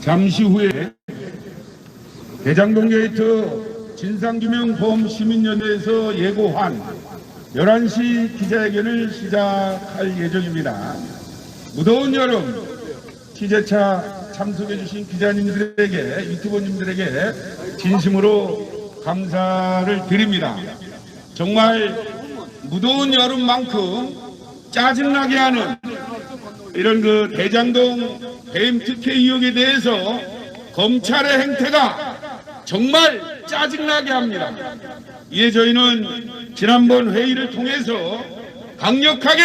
잠시 후에 대장동 게이트 진상규명 보험 시민연대에서 예고한 11시 기자회견을 시작할 예정입니다. 무더운 여름 취재차 참석해주신 기자님들에게 유튜버님들에게 진심으로 감사를 드립니다. 정말 무더운 여름만큼 짜증나게 하는 이런 그 대장동 배임 특혜 의혹에 대해서 검찰의 행태가 정말 짜증나게 합니다. 이에 저희는 지난번 회의를 통해서 강력하게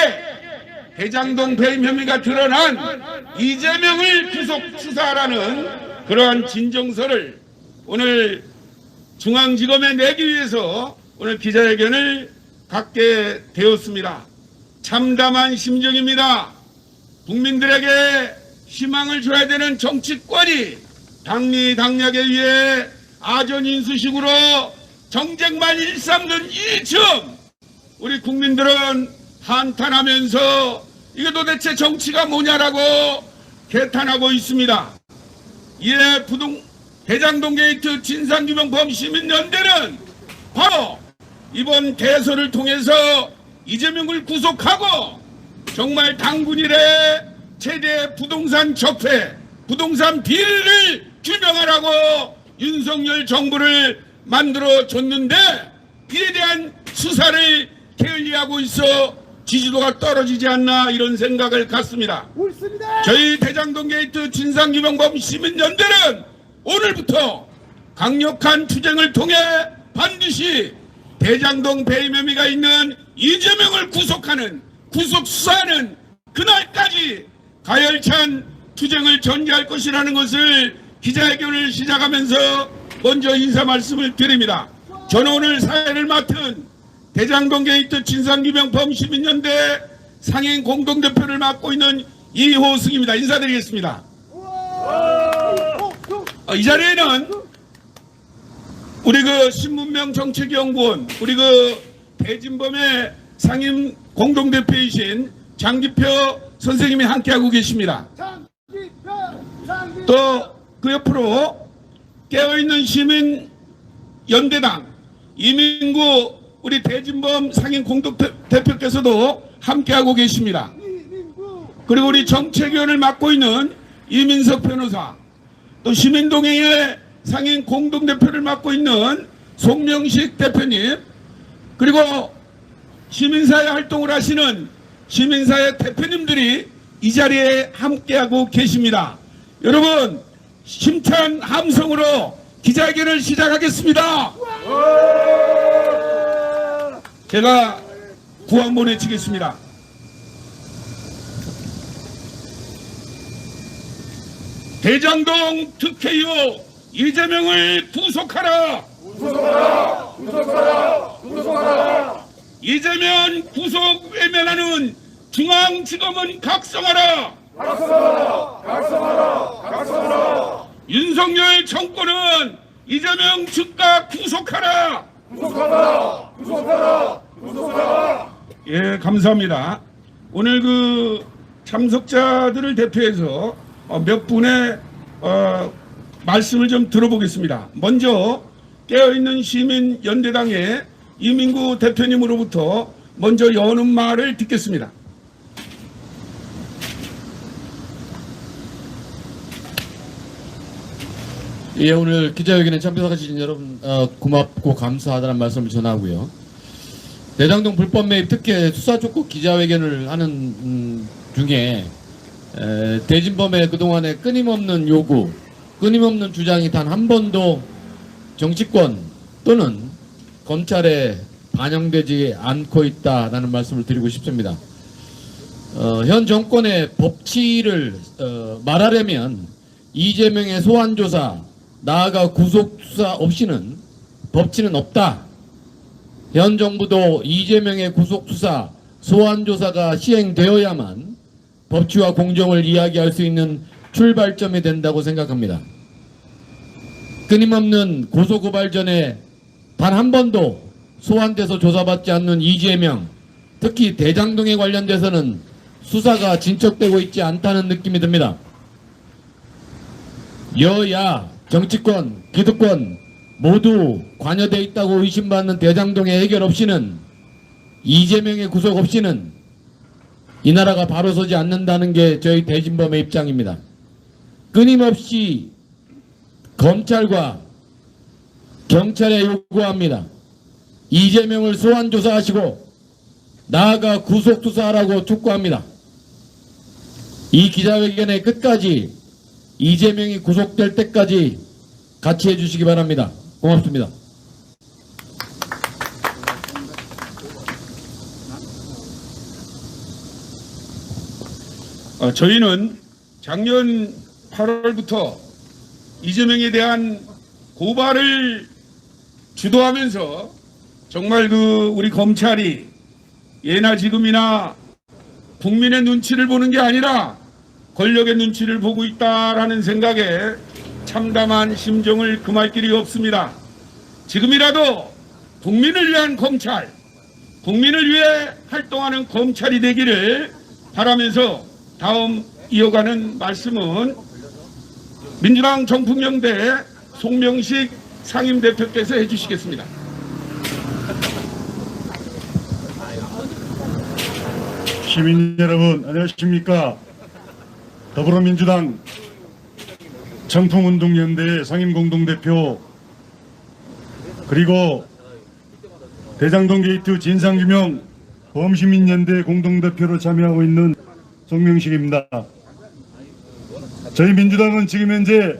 대장동 배임 혐의가 드러난 이재명을 구속 수사하라는 그러한 진정서를 오늘 중앙지검에 내기 위해서 오늘 기자회견을 갖게 되었습니다. 참담한 심정입니다. 국민들에게 희망을 줘야 되는 정치권이 당리당략에 의해 아전인수식으로 정쟁만 일삼는 이쯤 우리 국민들은 한탄하면서 이게 도대체 정치가 뭐냐라고 개탄하고 있습니다. 이에 부동 대장동 게이트 진상규명범 시민연대는 바로 이번 대선을 통해서 이재명을 구속하고 정말 당군 이래 최대 부동산 적폐, 부동산 비리를 규명하라고 윤석열 정부를 만들어 줬는데 이에 대한 수사를 게을리하고 있어 지지도가 떨어지지 않나 이런 생각을 갖습니다. 옳습니다. 저희 대장동 게이트 진상규명범 시민연대는 오늘부터 강력한 투쟁을 통해 반드시 대장동 배임 혐의가 있는 이재명을 구속하는 구속 수사하는 그날까지 가열찬 투쟁을 전개할 것이라는 것을 기자회견을 시작하면서 먼저 인사 말씀을 드립니다. 저는 오늘 사회를 맡은 대장동 게이트 진상규명범 시민연대 상임 공동대표를 맡고 있는 이호승입니다. 인사드리겠습니다. 어, 이 자리에는 우리 그 신문명 정책연구원, 우리 그 대진범의 상임 공동대표이신 장기표 선생님이 함께하고 계십니다. 또 그 옆으로 깨어있는 시민 연대당 이민구 우리 대진범 상임 공동대표께서도 함께하고 계십니다. 그리고 우리 정책위원을 맡고 있는 이민석 변호사, 또 시민동행의 상임 공동대표를 맡고 있는 송명식 대표님, 그리고 시민사회 활동을 하시는 시민사회 대표님들이 이 자리에 함께하고 계십니다. 여러분, 힘찬 함성으로 기자회견을 시작하겠습니다. 제가 구원 보내치겠습니다. 대장동 특혜요 이재명을 구속하라. 구속하라. 구속하라. 구속하라. 이재명 구속 외면하는 중앙지검은 각성하라. 각성하라. 각성하라. 각성하라. 윤석열 정권은 이재명 즉각 구속하라. 구속하라. 구속하라. 구속하라. 예, 감사합니다. 오늘 그 참석자들을 대표해서 어, 몇 분의 어, 말씀을 좀 들어보겠습니다. 먼저 깨어있는 시민 연대당의 이민구 대표님으로부터 먼저 여는 말을 듣겠습니다. 예, 오늘 기자회견에 참석하신 여러분 어, 고맙고 감사하다는 말씀을 전하고요. 대장동 불법 매입 특혜 수사 촉구 기자회견을 하는 음, 중에 에, 대진범의 그동안의 끊임없는 요구, 끊임없는 주장이 단 한 번도 정치권 또는 검찰에 반영되지 않고 있다라는 말씀을 드리고 싶습니다. 어, 현 정권의 법치를 어, 말하려면 이재명의 소환 조사, 나아가 구속 수사 없이는 법치는 없다. 현 정부도 이재명의 구속 수사, 소환 조사가 시행되어야만 법치와 공정을 이야기할 수 있는 출발점이 된다고 생각합니다. 끊임없는 고소 고발 전에 단 한 번도 소환돼서 조사받지 않는 이재명, 특히 대장동에 관련돼서는 수사가 진척되고 있지 않다는 느낌이 듭니다. 여야, 정치권, 기득권 모두 관여돼 있다고 의심받는 대장동의 해결 없이는 이재명의 구속 없이는 이 나라가 바로 서지 않는다는 게 저희 대진범의 입장입니다. 끊임없이 검찰과 경찰에 요구합니다. 이재명을 소환 조사하시고 나아가 구속 수사하라고 촉구합니다. 이 기자회견의 끝까지 이재명이 구속될 때까지 같이 해주시기 바랍니다. 고맙습니다. 어, 저희는 작년 8월부터 이재명에 대한 고발을 주도하면서 정말 그 우리 검찰이 예나 지금이나 국민의 눈치를 보는 게 아니라 권력의 눈치를 보고 있다라는 생각에 참담한 심정을 금할 길이 없습니다. 지금이라도 국민을 위한 검찰, 국민을 위해 활동하는 검찰이 되기를 바라면서 다음 이어가는 말씀은 민주당 정풍영대 송명식 상임 대표께서 해주시겠습니다. 시민 여러분 안녕하십니까 더불어민주당 정풍운동연대 상임공동대표 그리고 대장동 게이트 진상규명 범시민연대 공동대표로 참여하고 있는 송명식입니다. 저희 민주당은 지금 현재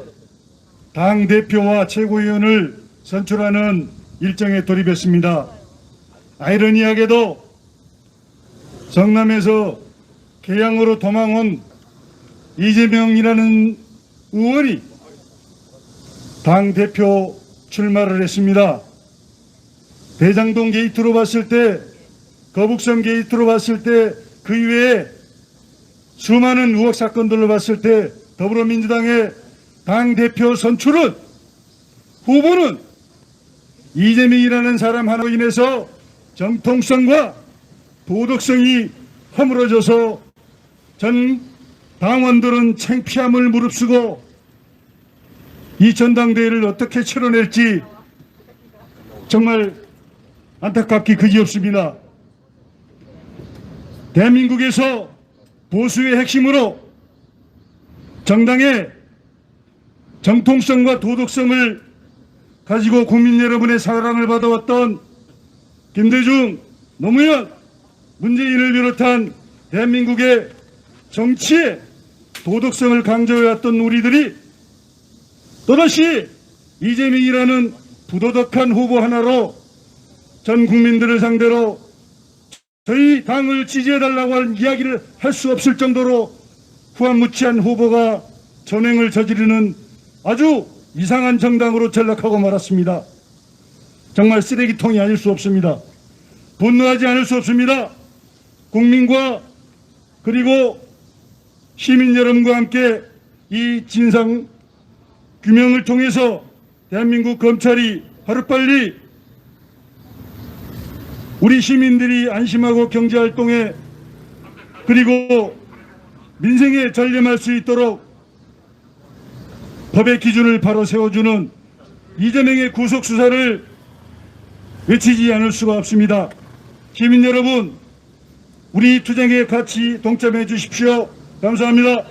당 대표와 최고위원을 선출하는 일정에 돌입했습니다. 아이러니하게도 성남에서 개항으로 도망온 이재명이라는 의원이 당 대표 출마를 했습니다. 대장동 게이트로 봤을 때, 거북선 게이트로 봤을 때, 그 이외에 수많은 의혹 사건들로 봤을 때 더불어민주당의 당 대표 선출은 후보는 이재명이라는 사람 하나로 인해서 정통성과 도덕성이 허물어져서 전 당원들은 창피함을 무릅쓰고 이 전당대회를 어떻게 치러낼지 정말 안타깝기 그지없습니다. 대한민국에서 보수의 핵심으로 정당의 정통성과 도덕성을 가지고 국민 여러분의 사랑을 받아왔던 김대중, 노무현, 문재인을 비롯한 대한민국의 정치의 도덕성을 강조해왔던 우리들이 또다시 이재명이라는 부도덕한 후보 하나로 전 국민들을 상대로 저희 당을 지지해달라고 하는 이야기를 할 수 없을 정도로 후한무치한 후보가 전횡을 저지르는 아주 이상한 정당으로 전락하고 말았습니다. 정말 쓰레기통이 아닐 수 없습니다. 분노하지 않을 수 없습니다. 국민과 그리고 시민 여러분과 함께 이 진상 규명을 통해서 대한민국 검찰이 하루빨리 우리 시민들이 안심하고 경제활동에 그리고 민생에 전념할 수 있도록 법의 기준을 바로 세워주는 이재명의 구속수사를 외치지 않을 수가 없습니다. 시민 여러분, 우리 투쟁에 같이 동참해 주십시오. 감사합니다.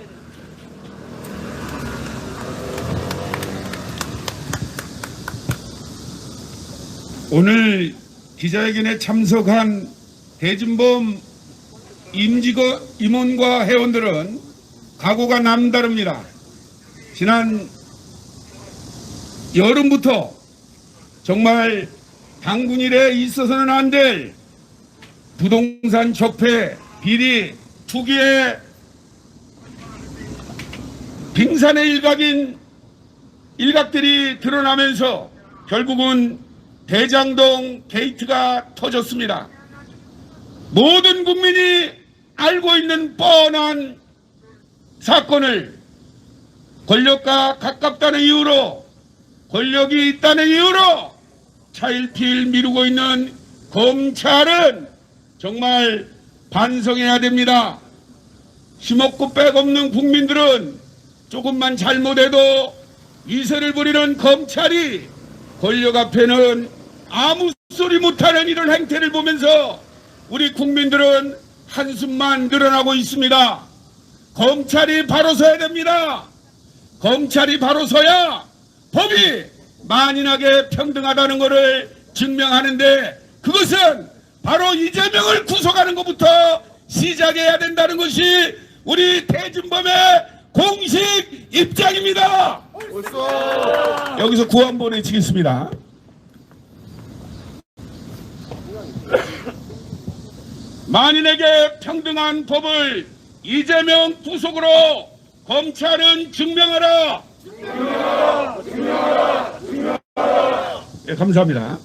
오늘 기자회견에 참석한 대진범 임직원 임원과 회원들은 각오가 남다릅니다. 지난 여름부터 정말 당군 일에 있어서는 안 될 부동산 적폐, 비리, 투기의 빙산의 일각인 일각들이 드러나면서 결국은 대장동 게이트가 터졌습니다. 모든 국민이 알고 있는 뻔한 사건을 권력과 가깝다는 이유로 권력이 있다는 이유로 차일피일 미루고 있는 검찰은 정말 반성해야 됩니다. 힘없고 빽없는 국민들은 조금만 잘못해도 위세를 부리는 검찰이 권력 앞에는 아무 소리 못하는 이런 행태를 보면서 우리 국민들은 한숨만 늘어나고 있습니다. 검찰이 바로 서야 됩니다. 검찰이 바로 서야 법이 만인하게 평등하다는 것을 증명하는데 그것은 바로 이재명을 구속하는 것부터 시작해야 된다는 것이 우리 대진범의 공식 입장입니다. 여기서 구한 보내치겠습니다. 만인에게 평등한 법을 이재명 구속으로 검찰은 증명하라. 예, 감사합니다.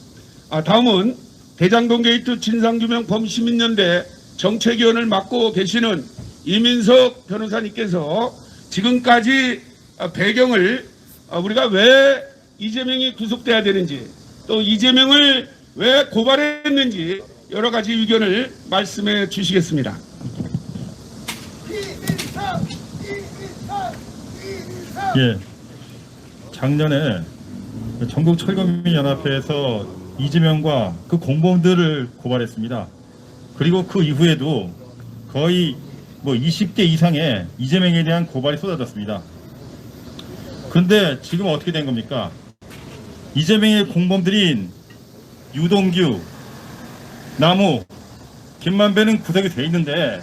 아, 다음은 대장동 게이트 진상규명 범시민연대 정책위원을 맡고 계시는 이민석 변호사님께서 지금까지 아, 배경을 아, 우리가 왜 이재명이 구속돼야 되는지 또 이재명을 왜 고발했는지 여러 가지 의견을 말씀해 주시겠습니다. 이민석 이민석 이민석 예. 작년에 전국 철거민 연합회에서 이재명과 그 공범들을 고발했습니다. 그리고 그 이후에도 거의 뭐 20개 이상의 이재명에 대한 고발이 쏟아졌습니다. 그런데 지금 어떻게 된 겁니까? 이재명의 공범들인 유동규, 나무, 김만배는 구속이 돼 있는데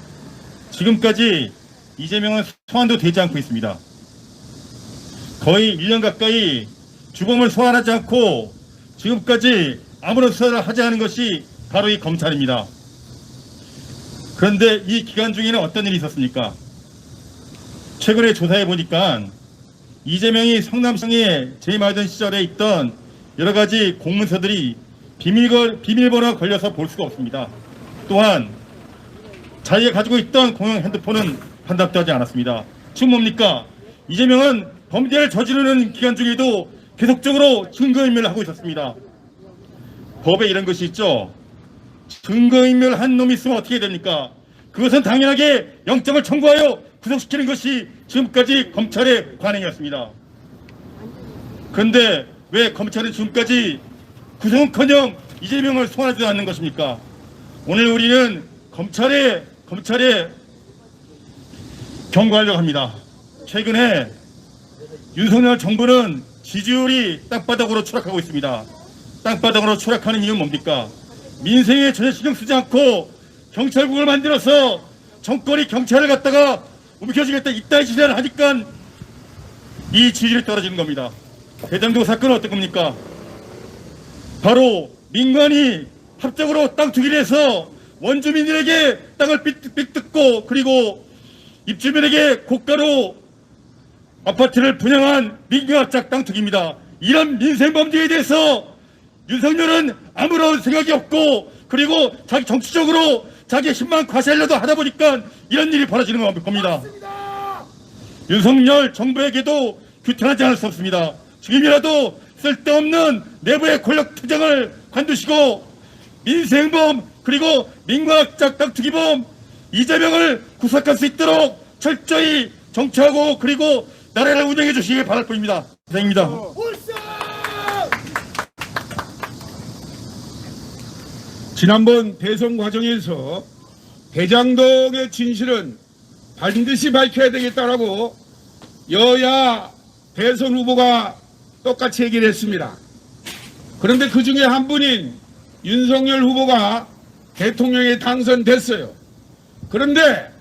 지금까지 이재명은 소환도 되지 않고 있습니다. 거의 1년 가까이 주범을 소환하지 않고 지금까지 아무런 수사를 하지 않은 것이 바로 이 검찰입니다. 그런데 이 기간 중에는 어떤 일이 있었습니까? 최근에 조사해 보니까 이재명이 성남성에 재임하던 시절에 있던 여러 가지 공문서들이 비밀, 비밀번호가 걸려서 볼 수가 없습니다. 또한 자기가 가지고 있던 공용 핸드폰은 반납도 하지 않았습니다. 지금 뭡니까? 이재명은 범죄를 저지르는 기간 중에도 계속적으로 증거인멸을 하고 있었습니다. 법에 이런 것이 있죠. 증거인멸 한 놈이 있으면 어떻게 됩니까? 그것은 당연하게 영장을 청구하여 구속시키는 것이 지금까지 검찰의 관행이었습니다. 그런데 왜 검찰은 지금까지 구속은커녕 이재명을 소환하지 않는 것입니까? 오늘 우리는 검찰에 검찰에 경고하려고 합니다. 최근에 윤석열 정부는 지지율이 땅바닥으로 추락하고 있습니다. 땅바닥으로 추락하는 이유는 뭡니까? 민생에 전혀 신경 쓰지 않고 경찰국을 만들어서 정권이 경찰을 갖다가 움켜쥐겠다 이따위 시대를 하니까 이 지지율이 떨어지는 겁니다. 대장동 사건은 어떤 겁니까? 바로 민간이 합작으로 땅 투기를 해서 원주민들에게 땅을 삐- 삐뜯고 그리고 입주민에게 고가로 아파트를 분양한 민간합작 땅 투기입니다. 이런 민생 범죄에 대해서 윤석열은 아무런 생각이 없고 그리고 자기 정치적으로 자기 힘만 과시하려도 하다 보니까 이런 일이 벌어지는 겁니다. 윤석열 정부에게도 규탄하지 않을 수 없습니다. 지금이라도 쓸데없는 내부의 권력 투쟁을 관두시고 민생범 그리고 민관학작 땅투기범 이재명을 구속할 수 있도록 철저히 정치하고 그리고 나라를 운영해 주시길 바랄 뿐입니다. 이상입니다. 지난번 대선 과정에서 대장동의 진실은 반드시 밝혀야 되겠다라고 여야 대선 후보가 똑같이 얘기를 했습니다. 그런데 그 중에 한 분인 윤석열 후보가 대통령에 당선됐어요. 그런데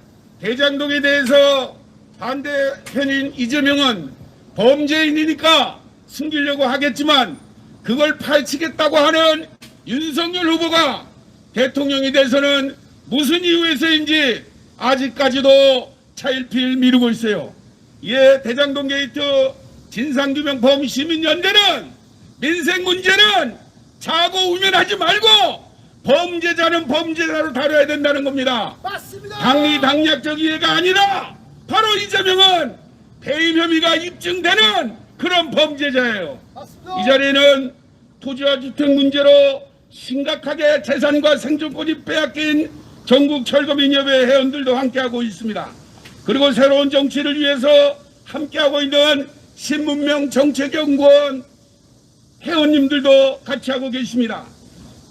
대장동에 대해서 반대편인 이재명은 범죄인이니까 숨기려고 하겠지만 그걸 파헤치겠다고 하는 윤석열 후보가 대통령이 돼서는 무슨 이유에서인지 아직까지도 차일피일 미루고 있어요. 이에 대장동 게이트 진상규명 범시민연대는 민생 문제는 자고 우면하지 말고 범죄자는 범죄자로 다뤄야 된다는 겁니다. 맞습니다. 당리 당략적 이해가 아니라 바로 이재명은 배임 혐의가 입증되는 그런 범죄자예요. 맞습니다. 이 자리에는 토지와 주택 문제로 심각하게 재산과 생존권이 빼앗긴 전국 철거민협의 회원들도 함께하고 있습니다. 그리고 새로운 정치를 위해서 함께하고 있는 신문명 정책연구원 회원님들도 같이 하고 계십니다.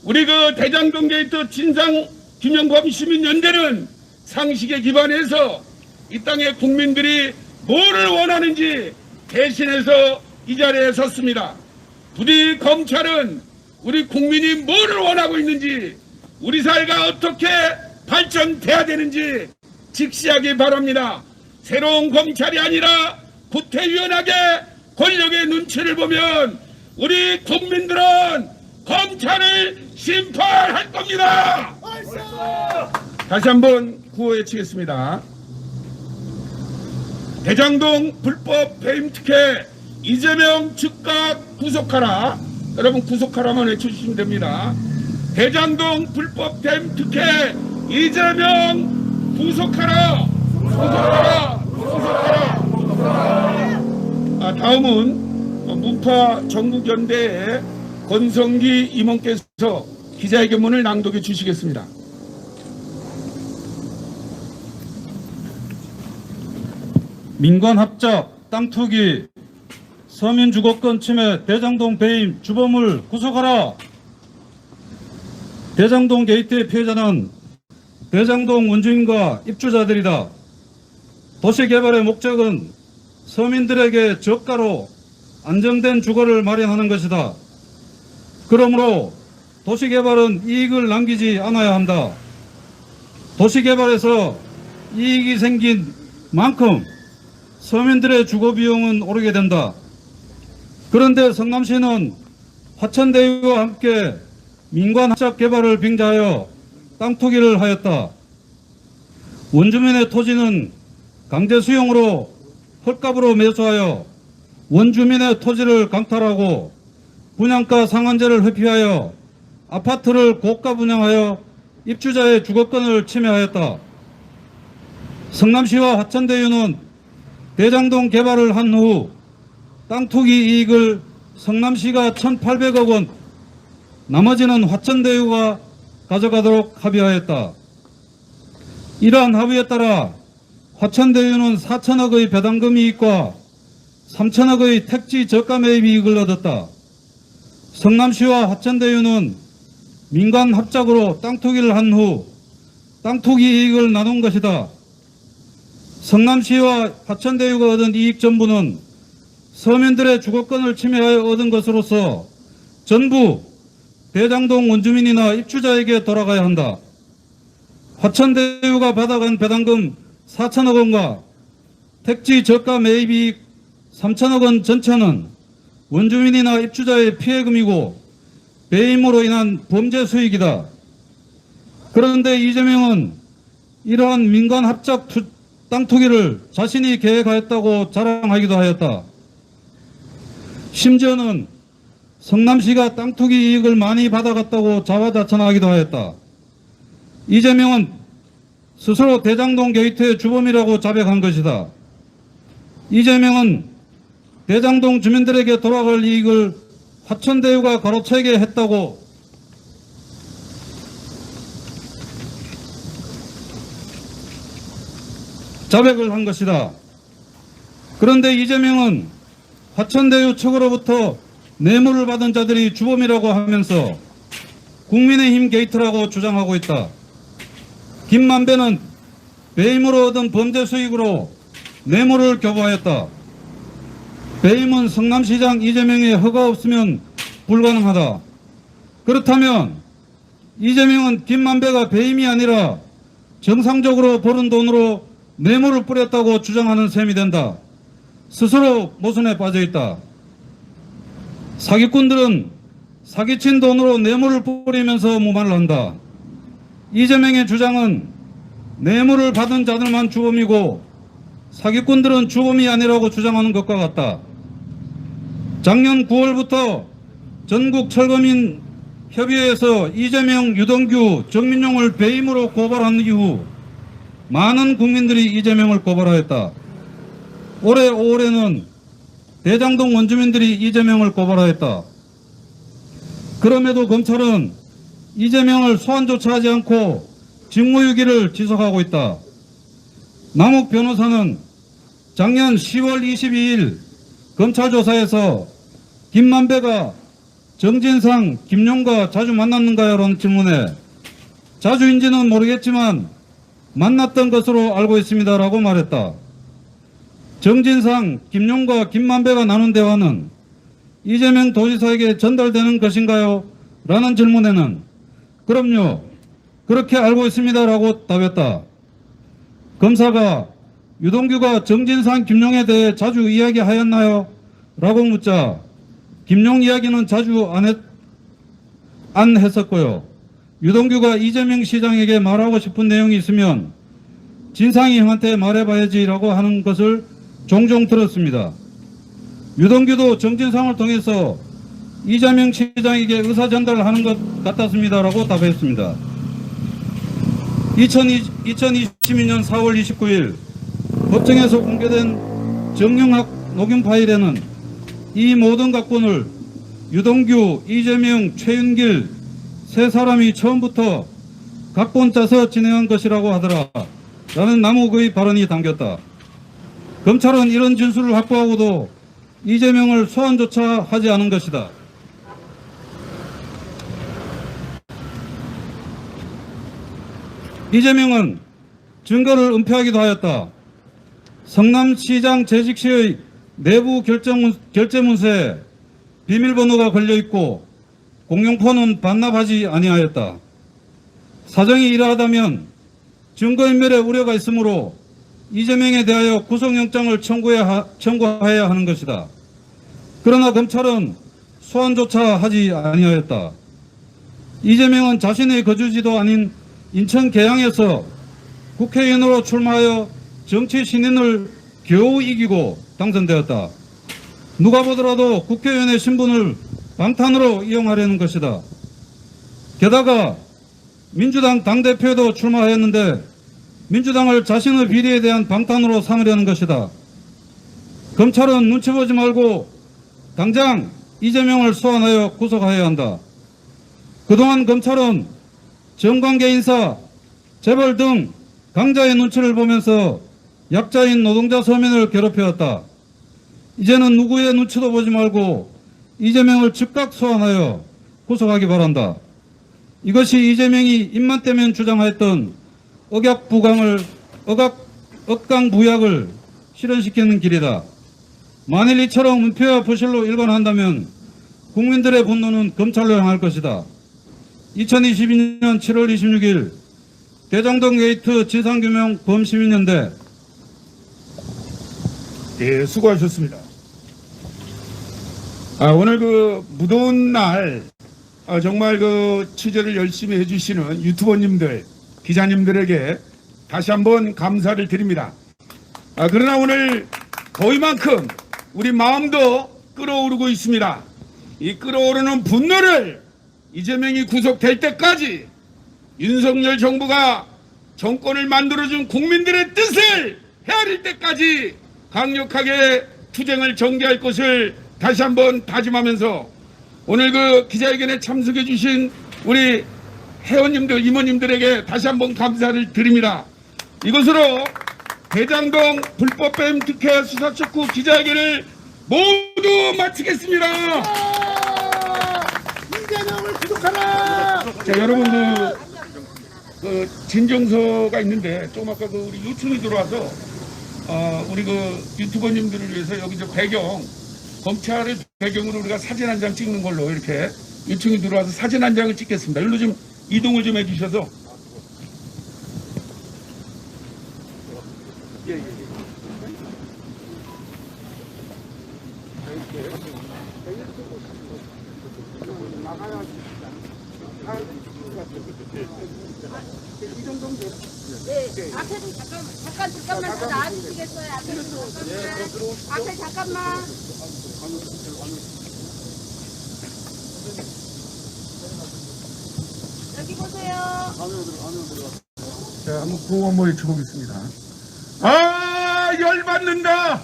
우리 그 대장동 게이트 진상 규명범 시민연대는 상식에 기반해서 이 땅의 국민들이 뭐를 원하는지 대신해서 이 자리에 섰습니다. 부디 검찰은 우리 국민이 뭐를 원하고 있는지 우리 사회가 어떻게 발전돼야 되는지 직시하기 바랍니다. 새로운 검찰이 아니라 구태위원하게 권력의 눈치를 보면 우리 국민들은 검찰을 심판할 겁니다. 다시 한번 구호해 치겠습니다. 대장동 불법 배임 특혜 이재명 즉각 구속하라. 여러분 구속하라만 외쳐주시면 됩니다. 대장동 불법 배임 특혜 이재명 구속하라. 구속하라. 구속하라. 아, 다음은 어, 문파 전국연대의 권성기 임원께서 기자회견문을 낭독해 주시겠습니다. 민관 합작, 땅 투기, 서민 주거권 침해, 대장동 배임, 주범을 구속하라. 대장동 게이트의 피해자는 대장동 원주민과 입주자들이다. 도시개발의 목적은 서민들에게 저가로 안정된 주거를 마련하는 것이다. 그러므로 도시개발은 이익을 남기지 않아야 한다. 도시개발에서 이익이 생긴 만큼 서민들의 주거 비용은 오르게 된다. 그런데 성남시는 화천대유와 함께 민관 합작 개발을 빙자하여 땅 투기를 하였다. 원주민의 토지는 강제 수용으로 헐값으로 매수하여 원주민의 토지를 강탈하고 분양가 상한제를 회피하여 아파트를 고가 분양하여 입주자의 주거권을 침해하였다. 성남시와 화천대유는 대장동 개발을 한 후 땅 투기 이익을 성남시가 1,800억 원, 나머지는 화천대유가 가져가도록 합의하였다. 이러한 합의에 따라 화천대유는 4천억의 배당금 이익과 3천억의 택지 저가 매입 이익을 얻었다. 성남시와 화천대유는 민간 합작으로 땅 투기를 한 후 땅 투기 이익을 나눈 것이다. 성남시와 화천대유가 얻은 이익 전부는 서민들의 주거권을 침해하여 얻은 것으로서 전부 대장동 원주민이나 입주자에게 돌아가야 한다. 화천대유가 받아간 배당금 4천억 원과 택지 저가 매입이익 3천억 원 전체는 원주민이나 입주자의 피해금이고 배임으로 인한 범죄 수익이다. 그런데 이재명은 이러한 민간 합작 투, 땅 투기를 자신이 계획하였다고 자랑하기도 하였다. 심지어는 성남시가 땅 투기 이익을 많이 받아갔다고 자화자찬하기도 하였다. 이재명은 스스로 대장동 게이트의 주범이라고 자백한 것이다. 이재명은 대장동 주민들에게 돌아갈 이익을 화천대유가 가로채게 했다고 자백을 한 것이다. 그런데 이재명은 화천대유 측으로부터 뇌물을 받은 자들이 주범이라고 하면서 국민의힘 게이트라고 주장하고 있다. 김만배는 배임으로 얻은 범죄 수익으로 뇌물을 교부하였다. 배임은 성남시장 이재명의 허가 없으면 불가능하다. 그렇다면 이재명은 김만배가 배임이 아니라 정상적으로 버는 돈으로 뇌물을 뿌렸다고 주장하는 셈이 된다. 스스로 모순에 빠져 있다. 사기꾼들은 사기친 돈으로 뇌물을 뿌리면서 무마를 한다. 이재명의 주장은 뇌물을 받은 자들만 주범이고 사기꾼들은 주범이 아니라고 주장하는 것과 같다. 작년 9월부터 전국 철거민 협의회에서 이재명, 유동규, 정민용을 배임으로 고발한 이후 많은 국민들이 이재명을 고발하였다. 올해 5월에는 대장동 원주민들이 이재명을 고발하였다. 그럼에도 검찰은 이재명을 소환조차 하지 않고 직무유기를 지속하고 있다. 남욱 변호사는 작년 10월 22일 검찰 조사에서 김만배가 정진상, 김용과 자주 만났는가요? 라는 질문에 자주인지는 모르겠지만 만났던 것으로 알고 있습니다. 라고 말했다. 정진상, 김용과 김만배가 나눈 대화는 이재명 도지사에게 전달되는 것인가요? 라는 질문에는 그럼요. 그렇게 알고 있습니다. 라고 답했다. 검사가 유동규가 정진상, 김용에 대해 자주 이야기하였나요? 라고 묻자 김용 이야기는 자주 안, 했, 안 했었고요. 유동규가 이재명 시장에게 말하고 싶은 내용이 있으면 진상이 형한테 말해봐야지라고 하는 것을 종종 들었습니다. 유동규도 정진상을 통해서 이재명 시장에게 의사 전달하는 것 같았습니다라고 답했습니다. 2022년 4월 29일 법정에서 공개된 정영학 녹음 파일에는 이 모든 각본을 유동규, 이재명, 최윤길 세 사람이 처음부터 각본 짜서 진행한 것이라고 하더라 라는 남욱의 발언이 담겼다. 검찰은 이런 진술을 확보하고도 이재명을 소환조차 하지 않은 것이다. 이재명은 증거를 은폐하기도 하였다. 성남시장 재직 시의 내부 결정, 결재문서에 비밀번호가 걸려있고 공용폰은 반납하지 아니하였다. 사정이 이러하다면 증거인멸의 우려가 있으므로 이재명에 대하여 구속영장을 청구해야, 하- 청구해야 하는 것이다. 그러나 검찰은 소환조차 하지 아니하였다. 이재명은 자신의 거주지도 아닌 인천 계양에서 국회의원으로 출마하여 정치 신인을 겨우 이기고 당선되었다. 누가 보더라도 국회의원의 신분을 방탄으로 이용하려는 것이다. 게다가 민주당 당대표도 출마하였는데 민주당을 자신의 비리에 대한 방탄으로 삼으려는 것이다. 검찰은 눈치 보지 말고 당장 이재명을 소환하여 구속하여야 한다. 그동안 검찰은 정관계 인사, 재벌 등 강자의 눈치를 보면서 약자인 노동자 서민을 괴롭혀왔다. 이제는 누구의 눈치도 보지 말고 이재명을 즉각 소환하여 구속하기 바란다. 이것이 이재명이 입만 떼면 주장하였던 억약부강을 억약 억강부약을 실현시키는 길이다. 만일 이처럼 은폐와 부실로 일관한다면 국민들의 분노는 검찰로 향할 것이다. 2022년 7월 26일 대장동 게이트 진상규명 범시민연대 예, 수고하셨습니다. 아, 오늘 그 무더운 날 아, 정말 그 취재를 열심히 해주시는 유튜버님들, 기자님들에게 다시 한번 감사를 드립니다. 아, 그러나 오늘 더위만큼 우리 마음도 끓어오르고 있습니다. 이 끓어오르는 분노를 이재명이 구속될 때까지 윤석열 정부가 정권을 만들어준 국민들의 뜻을 헤아릴 때까지 강력하게 투쟁을 전개할 것을 다시 한번 다짐하면서 오늘 그 기자회견에 참석해 주신 우리 회원님들, 임원님들에게 다시 한번 감사를 드립니다. 이것으로 대장동 불법 뱀 특혜 수사 촉구 기자회견을 모두 마치겠습니다. 이재명을 구속하라! 자, 여러분 그, 그 진정서가 있는데 조금 아까 그 우리 요청이 들어와서 어, 우리 그 유튜버님들을 위해서 여기 저 배경 검찰의 배경으로 우리가 사진 한 장 찍는 걸로 이렇게 요청이 들어와서 사진 한 장을 찍겠습니다. 일로 좀 이동을 좀 해주셔서 네, 앞에도 잠깐, 잠깐, 잠깐만 더 나와주시겠어요? 잠깐만. 앞에 잠깐만. 여기 보세요. 자, 한번 구호 한번 외쳐보겠습니다. 아, 열받는다!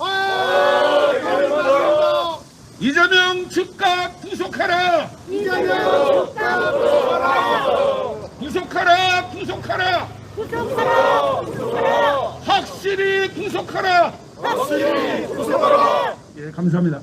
아, 열받는다! 이재명 즉각 구속하라! 이재명 구속하라! 구속하라! 구속하라! 구속하라! 확실히 구속하라! 확실히 구속하라! 예, 감사합니다.